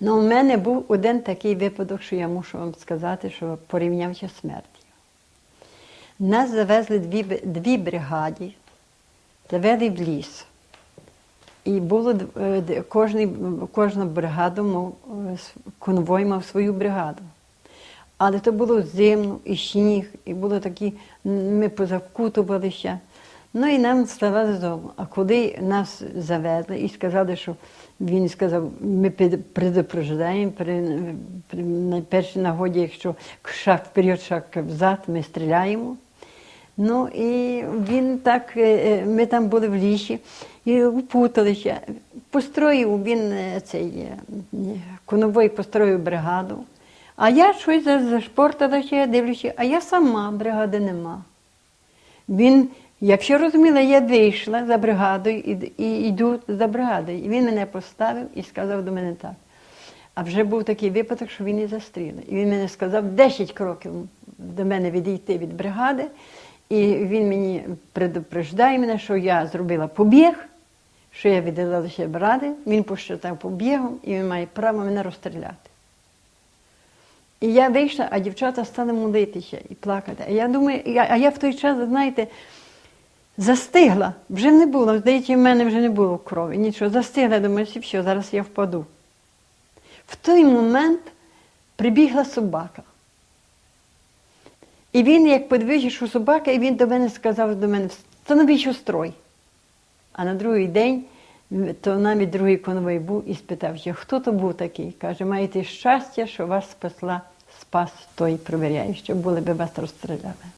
Ну, у мене був один такий випадок, що я мушу вам сказати, що порівнявся смерті. Нас завезли дві, дві бригаді, завели в ліс. І було е, кожний, кожна бригада мав, е, конвой мав свою бригаду. Але то було зимно, і сніг, і було такі, ми позавкутувалися. Ну і нам ставали додому. А коли нас завезли і сказали, що він сказав, ми предупреждаємо при, при на першій нагоді, якщо шаг вперед, шаг взад, ми стріляємо. Ну і він так, е, е, ми там були в лісі і упуталися. Построїв він е, цей конвой построїв бригаду. А я щось зашпорталася, дивлюся, а я сама бригади нема. Він, якщо розуміла, я вийшла за бригадою і, і йду за бригадою. І він мене поставив і сказав до мене так. А вже був такий випадок, що він і застрілив. І він мене сказав 10 кроків до мене відійти від бригади. І він мені предупреждає мене, що я зробила побіг, що я віддалася бригади, він посчитав побігом і він має право мене розстріляти. І я вийшла, а дівчата стали молитися і плакати. А я думаю, а я в той час, знаєте, застигла, вже не було, здається, в мене вже не було крові, нічого, застигла, думаю, «Всі, все, зараз я впаду. В той момент прибігла собака. І він, як подивився, що собака, і він до мене сказав до мене, встановіть строй. А на другий день то навіть другий конвой був і спитався, хто то був такий. Каже, маєте щастя, що вас спасла, спас той провіряє, що були би вас розстріляли.